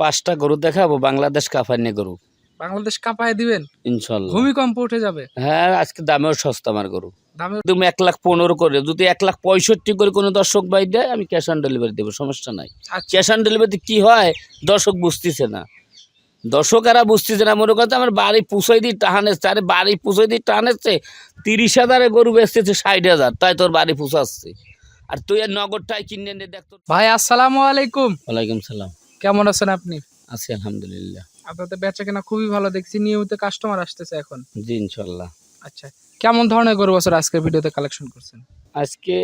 পাঁচটা গরু দেখাবো বাংলাদেশ কাফাইনে গরু। বাংলাদেশ কাঁপায় দিবেন? ইনশাল্লাহ। ভূমিকম্প উঠে যাবে? হ্যাঁ আজকে দামেও সস্তা আমার গরু। দামে তুমি এক লাখ পনেরো করে যদি এক লাখ পঁয়ষট্টি করে কোনো দর্শক বাই দেয় আমি ক্যাশ অন ডেলিভারি দেবো সমস্যা নাই। ক্যাশ অন ডেলিভারিতে কি হয় দর্শক বুঝতেছে না। দর্শকেরা বুঝতেছে না মনে করছে আমার বাড়ি পুষাই দিই টাহানেছে আরে বাড়ি পুষাই দিই টাহানেছে তিরিশ হাজারে গরু বেচতেছে ষাট হাজার তাই তোর বাড়ি পুষাচ্ছে। আর তুই আর নগরটাই কিনে নে দেখ তোর ভাই আসসালামু আলাইকুম। ওয়ালাইকুম সালাম। কেমন আছেন আপনি? আছি আলহামদুলিল্লাহ। আপনাদের বেচা কেনা খুবই ভালো দেখছি নিয়মিত কাস্টমার আসতেছে এখন। জি ইনশাল্লাহ। আচ্ছা কেমন ধরনের গরু বছর আজকের ভিডিওতে কালেকশন করছেন? আজকে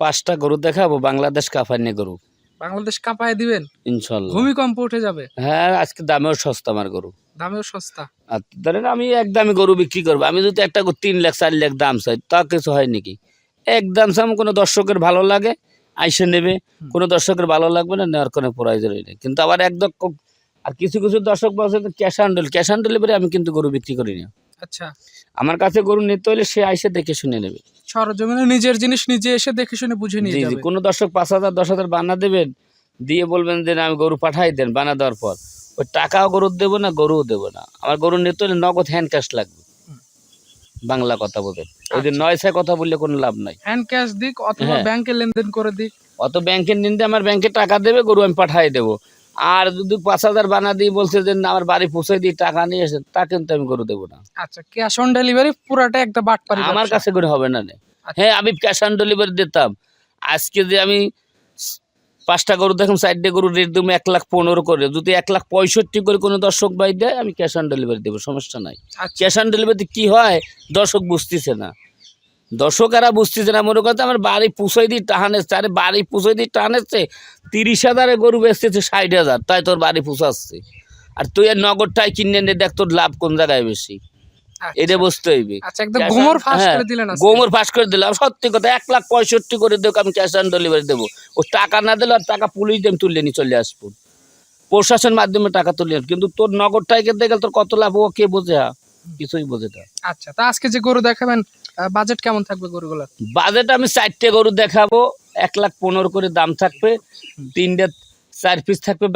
পাঁচটা গরু দেখাবো বাংলাদেশ কাফাইনে গরু। বাংলাদেশ কাঁপায় দিবেন? ইনশাল্লাহ। ভূমিকম্প উঠে যাবে? হ্যাঁ আজকে দামেও সস্তা আমার গরু। দামেও সস্তা। আর ধরেন আমি এক দামে গরু বিক্রি করব আমি যদি একটা গরু তিন লাখ চার লাখ দাম চাই তা কিছু হয় নাকি? এক দাম চাম কোনো দর্শকের ভালো লাগে আইসে নেবে। কোনো দর্শকের ভালো লাগবে না নেওয়ার কোনো প্রয়োজনই নেই। কিন্তু আবার একদম ক- আর কিছু কিছু দর্শক বলছে cash on delivery cash on delivery আমি কিন্তু গরু বিক্রি করি না। আচ্ছা। আমার কাছে গরু নিতে হলে সে আইসে দেখে শুনে নেবে। সরজমিনে নিজের জিনিস নিজে এসে দেখে শুনে বুঝে নিয়ে যাবে। কোনো দর্শক পাঁচ হাজার দশ হাজার বানা দেবেন দিয়ে বলবেন যে না, আমি গরু পাঠাই দেন বানা দেওয়ার পর। ওই টাকাও গরুর দেবো না গরুও দেবো না। আমার গরু নিতে হলে নগদ হ্যান্ড ক্যাশ লাগবে। বাংলা কথা বলেন ওই যে আচ্ছা। নয় ছয় কথা বললে কোনো লাভ নাই হ্যান্ড ক্যাশ দিক অথবা। ব্যাংকে লেনদেন করে দিক অত ব্যাংকের নিন্দে আমার ব্যাংকে টাকা দেবে গরু আমি পাঠাই দেবো আর যদি পাঁচ হাজার বানা দিয়ে বলছে যে আমার বাড়ি পৌঁছে দিয়ে টাকা নিয়ে এসে তা কিন্তু আমি গরু দেবো না আচ্ছা ক্যাশ অন ডেলিভারি পুরাটা একটা বাটপারি আমার কাছে করে হবে না। আচ্ছা। হ্যাঁ আমি ক্যাশ অন ডেলিভারি দিতাম আজকে যে আমি পাঁচটা গরু দেখুন সাইডে গরু রেট দেবো এক লাখ পনেরো করে। যদি এক লাখ পঁয়ষট্টি করে কোনো দর্শক বাই দেয় আমি ক্যাশ অন ডেলিভারি দেবো সমস্যা নাই। ক্যাশ অন ডেলিভারিতে কী হয় দর্শক বুঝতেছে না। দর্শকেরা বুঝতেছে না মনে করছে আমার বাড়ি পুষাই দিই টাহানেছে আরে বাড়ি পুষাই দিই টাহানেছে তিরিশ হাজারে গরু বেচতেছে ষাট হাজার তাই তোর বাড়ি পুষাচ্ছে। আর তুই আর নগরটাই কিনে নে দেখ তোর লাভ কোন জায়গায় বেশি। এটা বুঝতে হইবে। আচ্ছা গোমর হ্যাঁ, করে গোমর ফাঁস করে দিলাম। সত্যি কথা এক লাখ পঁয়ষট্টি করে দেবো আমি ক্যাশ অন ডেলিভারি দেবো। ও টাকা না দিলে আর টাকা পুলিশ দিয়ে আমি তুলে নিয়ে চলে আসব। প্রশাসন মাধ্যমে টাকা তুলে কিন্তু তোর নগরটাই কিনতে গেলে তোর কত লাভ ও কে বোঝে হা? কিছুই বোঝে না। আচ্ছা তা আজকে যে গরু দেখাবেন বাজেট কেমন থাকবে গরুগুলোর? বাজেট আমি চারটে গরু দেখাবো। এক লাখ পনেরো করে দাম থাকবে। তিনটে চার পিস থাকবে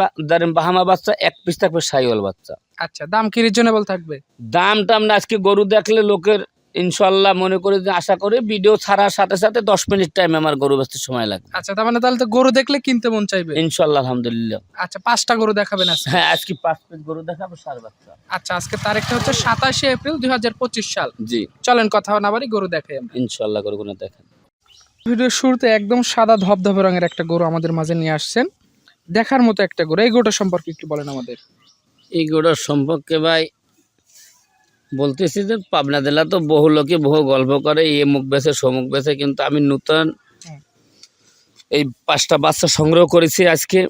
বাহামা বাচ্চা এক পিস থাকবে সাইওয়াল বাচ্চা। আচ্ছা দাম কি রিজনেবল থাকবে? দাম টাম না আজকে গরু দেখলে লোকের ইনশাল্লাহ মনে করে যে আশা করে ভিডিও ছাড়ার সাথে সাথে দশ মিনিট টাইম আমার গরু বেচতে সময় লাগবে। আচ্ছা তার মানে তাহলে তো গরু দেখলে কিনতে মন চাইবে? ইনশাল্লাহ আলহামদুলিল্লাহ। আচ্ছা পাঁচটা গরু দেখাবেন আজকে। হ্যাঁ আজকে পাঁচ পিস গরু দেখাবো সার বাচ্চা। আচ্ছা আজকে তারিখটা হচ্ছে সাতাশে এপ্রিল দুই হাজার পঁচিশ সাল। জি। চলেন কথা না বাড়ি গরু দেখাই আমরা। ইনশাল্লাহ গরু কোনো দেখেন। ভিডিওর শুরুতে একদম সাদা ধবধবে রঙের একটা গরু আমাদের মাঝে নিয়ে আসছেন। দেখার মতো একটা গরু। এই গরুটা সম্পর্কে একটু বলেন আমাদের। এই গরুর সম্পর্কে ভাই বলতেছি যে পাবনা জেলা তো বহু লোকে বহু গল্প করে এ মুখ বেছে সমুখ বেছে কিন্তু আমি নূতন এই পাঁচটা বাচ্চা সংগ্রহ করেছি আজকে।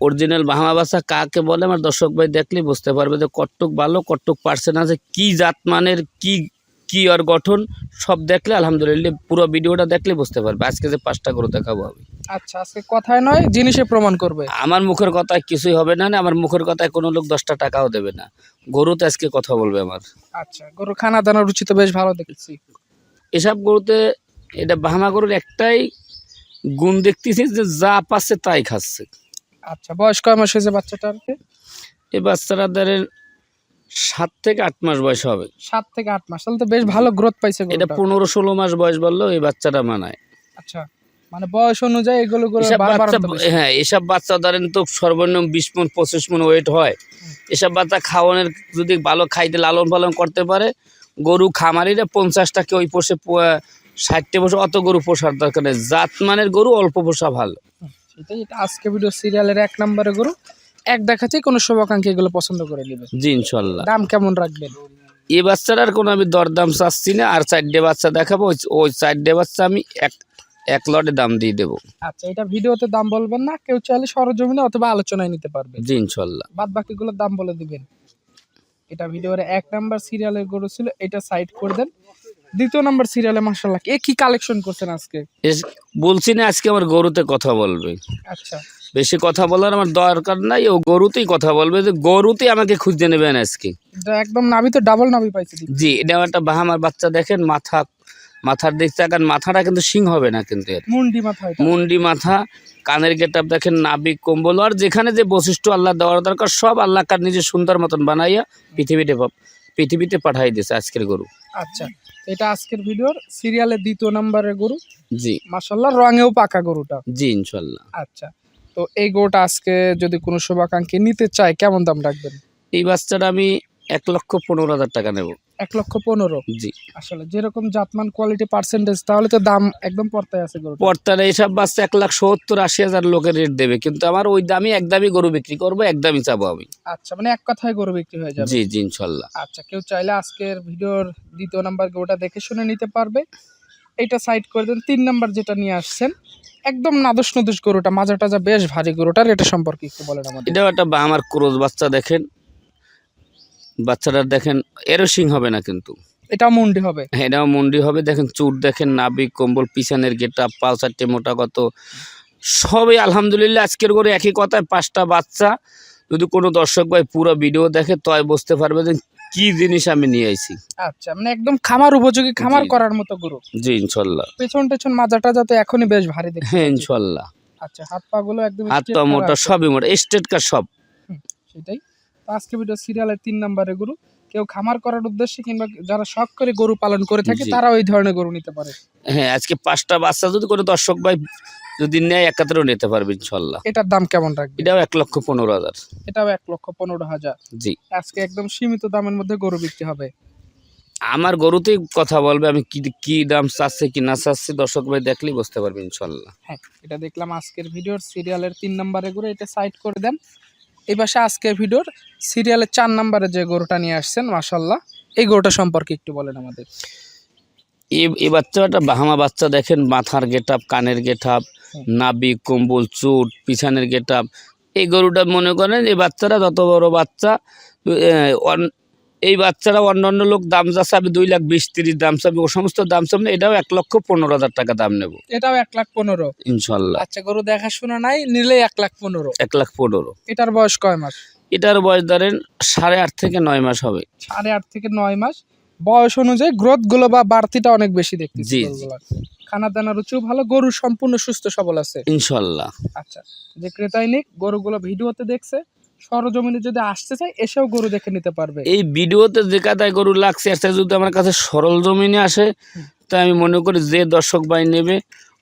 অরিজিনাল বাহামা বাচ্চা কাকে বলে? আমার দর্শক ভাই দেখলে বুঝতে পারবে যে কট্টুক ভালো কট্টুক পার্সেন্ট আছে কি জাত মানের কি কি আর গঠন সব দেখলে আলহামদুলিল্লাহ পুরো ভিডিওটা দেখলে বুঝতে পারবে। আজকে যে পাঁচটা গরু দেখাবো আমি। আচ্ছা আজকে কথায় নয় জিনিসে প্রমাণ করবে। আমার মুখের কথায় কিছুই হবে না না আমার মুখের কথায় কোনো লোক দশটা টাকাও দেবে না। গরুতে আজকে কথা বলবে আমার। আচ্ছা গরু খানা দানা রুচি তো বেশ ভালো দেখেছি। এসব গরুতে এটা বাহামা গরুর একটাই গুণ দেখতেছি যে যা পাচ্ছে তাই খাচ্ছে। আচ্ছা বয়স কয় মাস হয়েছে বাচ্চাটার? এই বাচ্চারা ধরেন সাত থেকে আট মাস বয়স হবে। সাত থেকে আট মাস। তাহলে তো বেশ ভালো গ্রোথ পাইছে এটা পনেরো ষোলো মাস বয়স বললেও এই বাচ্চাটা মানায়। আচ্ছা মানে বয়স অনুযায়ী এগুলো। হ্যাঁ এসব বাচ্চা ধরেন তো সর্বনিম্ন বিশ মন পঁচিশ মন ওয়েট হয়। এসব বাচ্চা খাওয়ানোর যদি ভালো খাইতে লালন পালন করতে পারে গরু খামারিরা পঞ্চাশটাকে ওই পোষে ষাটটে পোষে অত গরু পোষার দরকার নেই। জাত মানের গরু অল্প পোষা ভালো। সেটাই আজকে ভিডিও সিরিয়ালের এক নম্বরে গরু। এক দেখাতেই কোনো শুভাকাঙ্ক্ষী এগুলো পছন্দ করে নেবে। জি ইনশাল্লাহ। দাম কেমন রাখবেন? এই বাচ্চাটার কোনো আমি দরদাম চাচ্ছি না আর চারটে বাচ্চা দেখাবো ওই- ওই চারটে বাচ্চা আমি এক এক লটে দাম দিয়ে দেবো। আচ্ছা এটা ভিডিওতে দাম বলবেন না কেউ চাইলে সরজমিনে অথবা আলোচনায় নিতে পারবে। জি ইনশাল্লাহ। বাদ বাকিগুলোর দাম বলে দিবেন। এটা ভিডিওর এক নাম্বার সিরিয়ালের গরু ছিল এটা সাইড করে দেন। দ্বিতীয় নাম্বার সিরিয়ালে মাসাল্লাহ এ কি কালেকশন করছেন আজকে? বলছি না আজকে আমার গরুতে কথা বলবে। আচ্ছা। বেশি কথা বলার আমার দরকার নাই ও গরুতেই কথা বলবে যে গরুতেই আমাকে খুঁজতে নেবেন আজকে। এটা একদম নাভি তো ডাবল নাভি পাইছে জি এটা একটা বাহামার বাচ্চা দেখেন মাথা মাথার দিক তাকান মাথাটা কিন্তু সিং হবে না কিন্তু মুন্ডি মাথা মুন্ডি মাথা কানের গেটাপ দেখেন নাবিক কম্বল আর যেখানে যে বৈশিষ্ট্য আল্লাহ দেওয়ার দরকার সব আল্লাহ কার নিজে সুন্দর মতন বানাইয়া পৃথিবীতে পৃথিবীতে পাঠাই দিয়েছে আজকের গরু। আচ্ছা এটা আজকের ভিডিওর সিরিয়ালের দ্বিতীয় নম্বরের গরু। জি। মাসাল্লাহ রঙেও পাকা গরুটা। জি ইনশাল্লাহ আচ্ছা তো এই গরুটা আজকে যদি কোনো শুভাকাঙ্ক্ষী নিতে চায় কেমন দাম রাখবেন? এই বাচ্চাটা আমি এক লক্ষ পনেরো হাজার টাকা নেব। এক লক্ষ পনেরো? জি। আসলে যেরকম জাতমান কোয়ালিটি পার্সেন্টেজ তাহলে তো দাম একদম পর্তায় আছে গরু পর্তারে এইসব বাচ্চা এক লাখ সত্তর আশি হাজার লোকের রেট দেবে কিন্তু আমার ওই দামই একদমই গরু বিক্রি করব একদমই চাবো আমি। আচ্ছা মানে এক কথায় গরু বিক্রি হয়ে যাবে। জি জি ইনশাল্লাহ। আচ্ছা কেউ চাইলে আজকের ভিডিওর দ্বিতীয় নাম্বার গরুটা দেখে শুনে নিতে পারবে। এটা সাইড করে দেন তিন নাম্বার যেটা নিয়ে আসছেন একদম নাদুস নদুস গরুটা মাজা টাজা বেশ ভারী গরুটার এটা সম্পর্কে একটু বলেন আমাদের। এটাও একটা আমার ক্রোজ বাচ্চা দেখেন। বাচ্চাটার দেখেন এরও সিং হবে না কিন্তু। এটা মুন্ডি হবে। হ্যাঁ, এটাও মুন্ডি হবে। দেখেন চুট দেখেন নাবিক কম্বল পিছনের গেটা পাল চারটে মোটা কত। সবই আলহামদুলিল্লাহ আজকের করে একই কথায় পাঁচটা বাচ্চা। যদি কোনো দর্শক ভাই পুরো ভিডিও দেখে তয় বুঝতে পারবে যে কি জিনিস আমি নিয়ে আইছি। আচ্ছা মানে একদম খামার উপযোগী খামার করার মতো গরু। জি ইনশাল্লাহ। পেছন টেছন মাজাটা যাতে এখনই বেশ ভারী দেখতে হ্যাঁ। ইনশাল্লাহ। আচ্ছা হাত পা গুলো একদম হাত পা মোটা সবই মোটা স্টেট কার সব। সেটাই। তো আজকে ভিডিও সিরিয়ালের তিন নম্বরে গরু। কেউ খামার করার উদ্দেশ্যে কিংবা যারা শখ করে গরু পালন করে থাকে। তারা ওই ধরনের গরু নিতে পারে। হ্যাঁ আজকে পাঁচটা বাচ্চা যদি কোনো দর্শক ভাই যদি নেয় একাত্তরও নিতে পারবে ইনশাল্লাহ এটার দাম কেমন রাখবে? এটাও এক লক্ষ পনেরো হাজার। এটাও এক লক্ষ পনেরো হাজার। জি। আজকে একদম সীমিত দামের মধ্যে গরু বিক্রি হবে। আমার গরুতেই কথা বলবে আমি কি কি দাম চাচ্ছে কি না চাচ্ছে দর্শক ভাই দেখলেই বুঝতে পারবে ইনশাল্লাহ হ্যাঁ এটা দেখলাম আজকের ভিডিওর সিরিয়ালের তিন নম্বরে গরু এটা সাইড করে দেন। এই পাশে আজকের ভিডিওর সিরিয়ালের চার নম্বরে যে গরুটা নিয়ে আসছেন মাসাল্লাহ এই গরুটা সম্পর্কে একটু বলেন আমাদের। এই বাচ্চা বাচ্চাটা বাহামা বাচ্চা দেখেন মাথার গেটাপ কানের গেটাপ আপ নাবি কম্বল চুট পিছানের গেটাপ এই গরুটা মনে করেন এই বাচ্চারা যত বড় বাচ্চা এই বাচ্চারা অন্য অন্য লোক দাম যাচ্ছে আমি দুই লাখ বিশ তিরিশ দাম চাবি ও সমস্ত দাম চাবি এটাও এক লক্ষ পনেরো হাজার টাকা দাম নেব। এটাও এক লাখ পনেরো। ইনশাল্লাহ। আচ্ছা গরু দেখাশোনা নাই নিলে এক লাখ পনেরো। এক লাখ পনেরো। এটার বয়স কয় মাস? এটার বয়স ধরেন সাড়ে আট থেকে নয় মাস হবে। সাড়ে আট থেকে নয় মাস। বয়স অনুযায়ী গ্রোথগুলো বা বাড়তিটা অনেক বেশি দেখতে জি, জি। খানা দানা রুচিও ভালো গরু সম্পূর্ণ সুস্থ সবল আছে। ইনশাল্লাহ। আচ্ছা যে ক্রেতাই নিক গরুগুলো ভিডিওতে দেখছে সরজমিনে যদি আসতে চায় এসেও গরু দেখে নিতে পারবে। এই ভিডিওতে যে কাদায় গরু লাগছে একটা যদি আমার কাছে সরল জমিনে আসে হুম। তা আমি মনে করি যে দর্শক ভাই নেবে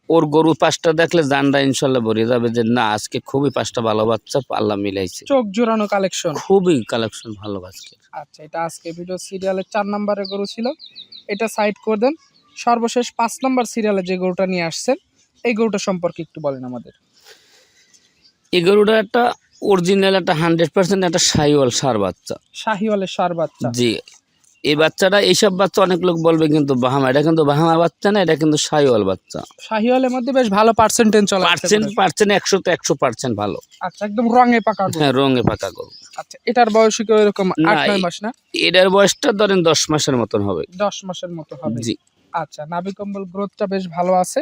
ওর গরু পাঁচটা দেখলে জানটা ইনশাল্লাহ ভরে যাবে যে না আজকে খুবই পাঁচটা ভালো বাচ্চা পাল্লা মিলাইছে। চোখ জোড়ানো কালেকশন খুবই কালেকশন ভালো আজকে। আচ্ছা এটা আজকে ভিডিও সিরিয়ালের চার নম্বরের গরু ছিল। এটা সাইড করে দেন। সর্বশেষ পাঁচ নম্বর সিরিয়ালে যে গরুটা নিয়ে আসছেন এই গরুটা সম্পর্কে একটু বলেন আমাদের। এই গরুটা একটা অরিজিনাল একটা হান্ড্রেড পার্সেন্ট একটা সাইওয়াল সার বাচ্চা। শাহিওয়ালের সার বাচ্চা। জি। এই বাচ্চাটা এইসব বাচ্চা অনেক লোক বলবে কিন্তু বাহামা এটা কিন্তু বাহামা বাচ্চা না এটা কিন্তু সাইওয়াল বাচ্চা। শাহিওয়ালের মধ্যে বেশ ভালো পার্সেন্টেজ চলে পার্সেন্ট পার্সেন্ট একশো তো একশো পার্সেন্ট ভালো। আচ্ছা একদম রঙে পাকা হ্যাঁ রঙে পাকা গরু। আচ্ছা এটার বয়স কি এরকম না, আট নয় মাস না? এটার বয়সটা ধরেন দশ মাসের মতন হবে। দশ মাসের মতো হবে। জি। আচ্ছা নাভি কম্বল গ্রোথটা বেশ ভালো আছে।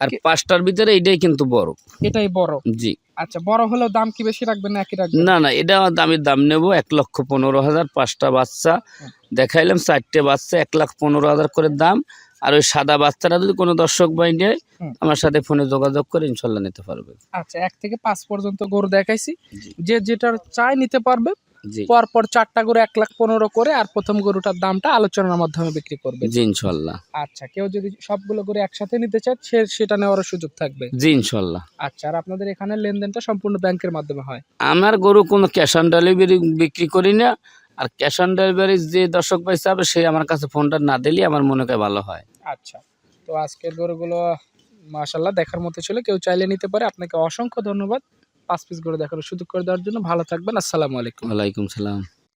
আর পাঁচটার ভিতরে এটাই কিন্তু বড়। এটাই বড়। জি। আচ্ছা বড় হলেও দাম কি বেশি রাখবেন না একই রাখবেন? না না এটা আমার দামি দাম নেব এক লক্ষ পনেরো হাজার পাঁচটা বাচ্চা। দেখাইলাম চারটে বাচ্চা এক লাখ পনেরো হাজার করে দাম। আর ওই সাদা বাচ্চারা যদি কোনো দর্শক বাই নেয় আমার সাথে ফোনে যোগাযোগ করে ইনশাল্লাহ নিতে পারবে। আচ্ছা এক থেকে পাঁচ পর্যন্ত গরু দেখাইছি। যে যেটা চাই নিতে পারবে জি। পর পর চারটা গরু এক লাখ পনেরো করে আর প্রথম গরুটার দামটা আলোচনার মাধ্যমে বিক্রি করবে। জি ইনশাল্লাহ। আচ্ছা কেউ যদি সবগুলো গরু একসাথে নিতে চায় সে সেটা নেওয়ার সুযোগ থাকবে। জি ইনশাল্লাহ। আচ্ছা আর আপনাদের এখানে লেনদেনটা সম্পূর্ণ ব্যাংকের মাধ্যমে হয়? আমার গরু কোনো ক্যাশ অন ডেলিভারি বিক্রি করি না। আর ক্যাশ অন ডেলিভারি যে দর্শক ভাই চাবে সে আমার কাছে ফোনটা না দিলে আমার মনে হয় ভালো হয়। আচ্ছা তো আজকের গরুগুলো মাশাল্লাহ দেখার মতো ছিল। কেউ চাইলে নিতে পারে। আপনাকে অসংখ্য ধন্যবাদ। পাঁচ পিস করে দেখার সুযোগ করে দেওয়ার জন্য ভালো থাকবেন। আসসালামু আলাইকুম। ওয়ালাইকুম সালাম।